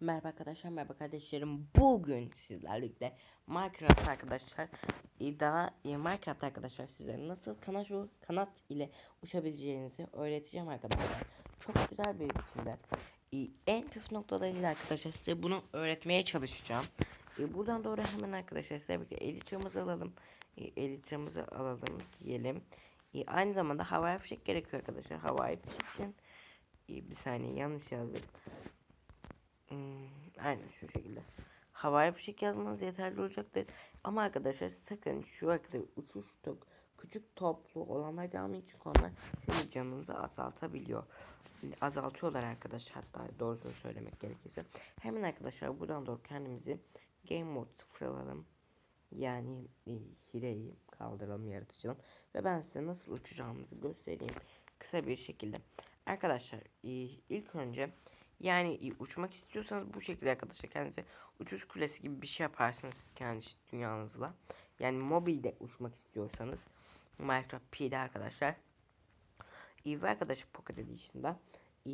Merhaba arkadaşlar, merhaba kardeşlerim. Bugün sizlerle birlikte Minecraft arkadaşlar e, daha e, Minecraft arkadaşlar size nasıl kanat kanat ile uçabileceğinizi öğreteceğim arkadaşlar. Çok güzel bir biçimde. E, en püf noktalarıyla arkadaşlar size bunu öğretmeye çalışacağım. Buradan doğru hemen arkadaşlar size birlikte elitrimizi alalım. E, elitrimizi alalım diyelim. Aynı zamanda havai fişek gerekiyor arkadaşlar. Havai fişek için bir saniye yanlış yazdım. Hmm, aynen şu şekilde. Havai fişek yazmanız yeterli olacaktır. Ama arkadaşlar sakın şu arkada uçuş tok, küçük toplu olanlar devam çünkü onlar sizin canınızı azaltabiliyor. Azaltıyorlar arkadaşlar hatta doğrusunu söylemek gerekirse. Hemen arkadaşlar buradan doğru kendimizi game mode sıfırlayalım. Yani e, hileyi kaldıralım yaratıcının. Ve ben size nasıl uçacağımızı göstereyim kısa bir şekilde. Arkadaşlar e, ilk önce yani uçmak istiyorsanız bu şekilde arkadaşlar kendinize uçuş kulesi gibi bir şey yaparsınız siz kendi dünyanızla. Yani mobilde uçmak istiyorsanız Minecraft P'de arkadaşlar. E, ve arkadaşlar Pocket Edition'da e,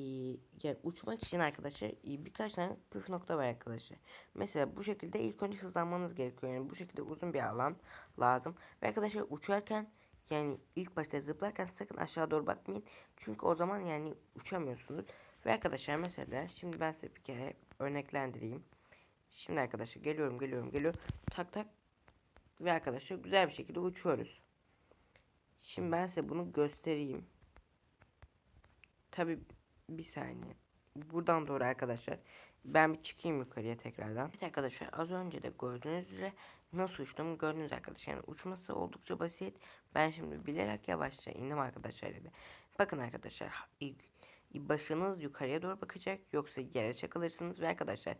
yani uçmak için arkadaşlar e, birkaç tane püf nokta var arkadaşlar. Mesela bu şekilde ilk önce hızlanmanız gerekiyor. Yani bu şekilde uzun bir alan lazım. Ve arkadaşlar uçarken yani ilk başta zıplarken sakın aşağı doğru bakmayın. Çünkü o zaman yani uçamıyorsunuz. Ve arkadaşlar mesela şimdi ben size bir kere örneklendireyim. Şimdi arkadaşlar geliyorum geliyorum geliyorum. Tak tak. Ve arkadaşlar güzel bir şekilde uçuyoruz. Şimdi ben size bunu göstereyim. Tabi bir saniye. Buradan doğru arkadaşlar. Ben bir çıkayım yukarıya tekrardan. Evet arkadaşlar az önce de gördüğünüz üzere nasıl uçtuğumu gördünüz arkadaşlar. Yani uçması oldukça basit. Ben şimdi bilerek yavaşça indim arkadaşlar. Bakın arkadaşlar ilk başınız yukarıya doğru bakacak yoksa yere çakılırsınız ve arkadaşlar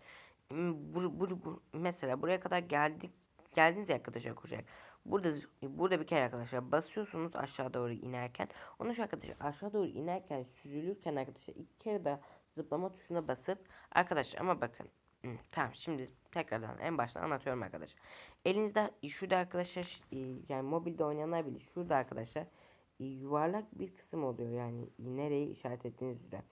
bu, bu, bu, mesela buraya kadar geldik geldiniz ya arkadaşlar koşarak. Burada burada bir kere arkadaşlar basıyorsunuz aşağı doğru inerken. Onu şu arkadaşlar aşağı doğru inerken süzülürken arkadaşlar iki kere daha zıplama tuşuna basıp arkadaşlar ama bakın tamam şimdi tekrardan en baştan anlatıyorum arkadaşlar. Elinizde şurada arkadaşlar yani mobilde oynayanlar bilir. Şurada arkadaşlar yuvarlak bir kısım oluyor yani nereyi işaret ettiğiniz üzere.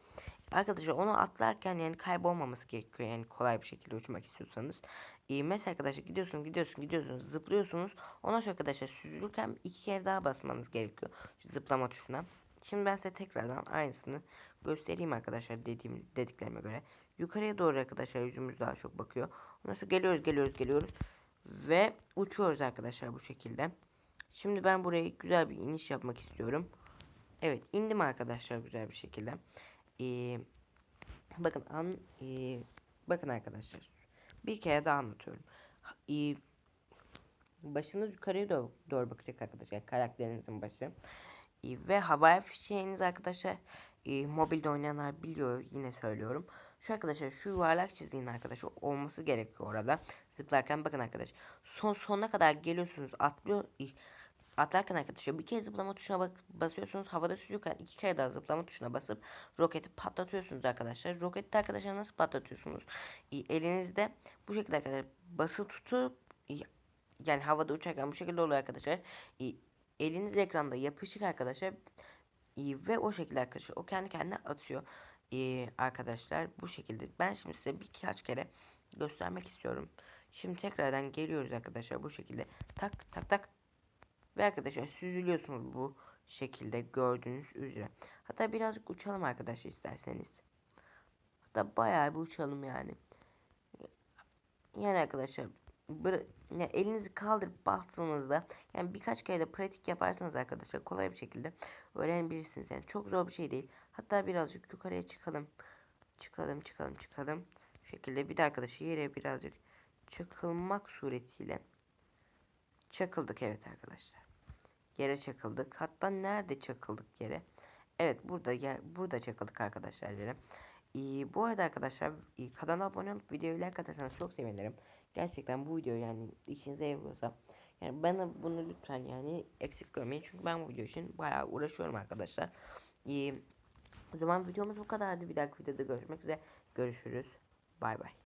Arkadaşlar onu atlarken yani kaybolmaması gerekiyor yani kolay bir şekilde uçmak istiyorsanız. Ee, mesela arkadaşlar gidiyorsunuz gidiyorsunuz gidiyorsunuz zıplıyorsunuz. Ona sonra arkadaşlar süzülürken iki kere daha basmanız gerekiyor zıplama tuşuna. Şimdi ben size tekrardan aynısını göstereyim arkadaşlar dediğim dediklerime göre. Yukarıya doğru arkadaşlar yüzümüz daha çok bakıyor. Ondan sonra geliyoruz geliyoruz geliyoruz. Ve uçuyoruz arkadaşlar bu şekilde. Şimdi ben buraya güzel bir iniş yapmak istiyorum. Evet indim arkadaşlar güzel bir şekilde. Ee, bakın an e, bakın arkadaşlar. Bir kere daha anlatıyorum. Ee, başınız yukarıya doğru, doğru bakacak arkadaşlar. Karakterinizin başı. Ee, ve havai fişeğiniz arkadaşlar e, mobilde oynayanlar biliyor yine söylüyorum. Şu arkadaşlar şu yuvarlak çizginin arkadaşlar olması gerekiyor orada. Zıplarken bakın arkadaş. Son sonuna kadar geliyorsunuz atlıyor atlarken arkadaşlar bir kez zıplama tuşuna bak basıyorsunuz. Havada süzülürken iki kere daha zıplama tuşuna basıp roketi patlatıyorsunuz arkadaşlar. Roketi arkadaşlar nasıl patlatıyorsunuz? E, elinizde bu şekilde arkadaşlar basılı tutup yani havada uçarken bu şekilde oluyor arkadaşlar. E, eliniz ekranda yapışık arkadaşlar. E, ve o şekilde arkadaşlar o kendi kendine atıyor. E, arkadaşlar bu şekilde. Ben şimdi size birkaç kere göstermek istiyorum. Şimdi tekrardan geliyoruz arkadaşlar bu şekilde. Tak tak tak ve arkadaşlar süzülüyorsunuz bu şekilde gördüğünüz üzere. Hatta birazcık uçalım arkadaşlar isterseniz. Hatta bayağı bir uçalım yani. Yani arkadaşlar yani elinizi kaldırıp bastığınızda yani birkaç kere de pratik yaparsanız arkadaşlar kolay bir şekilde öğrenebilirsiniz. Yani çok zor bir şey değil. Hatta birazcık yukarıya çıkalım. Çıkalım çıkalım çıkalım. Bu şekilde bir de arkadaşlar yere birazcık çakılmak suretiyle çakıldık evet arkadaşlar yere çakıldık. Hatta nerede çakıldık yere? Evet burada yer, burada çakıldık arkadaşlar yere. Ee, bu arada arkadaşlar e, kanala abone olup videoyu like atarsanız çok sevinirim. Gerçekten bu video yani işinize yarıyorsa yani bana bunu lütfen yani eksik görmeyin. Çünkü ben bu video için bayağı uğraşıyorum arkadaşlar. Ee, o zaman videomuz bu kadardı. Bir dahaki videoda görüşmek üzere. Görüşürüz. Bay bay.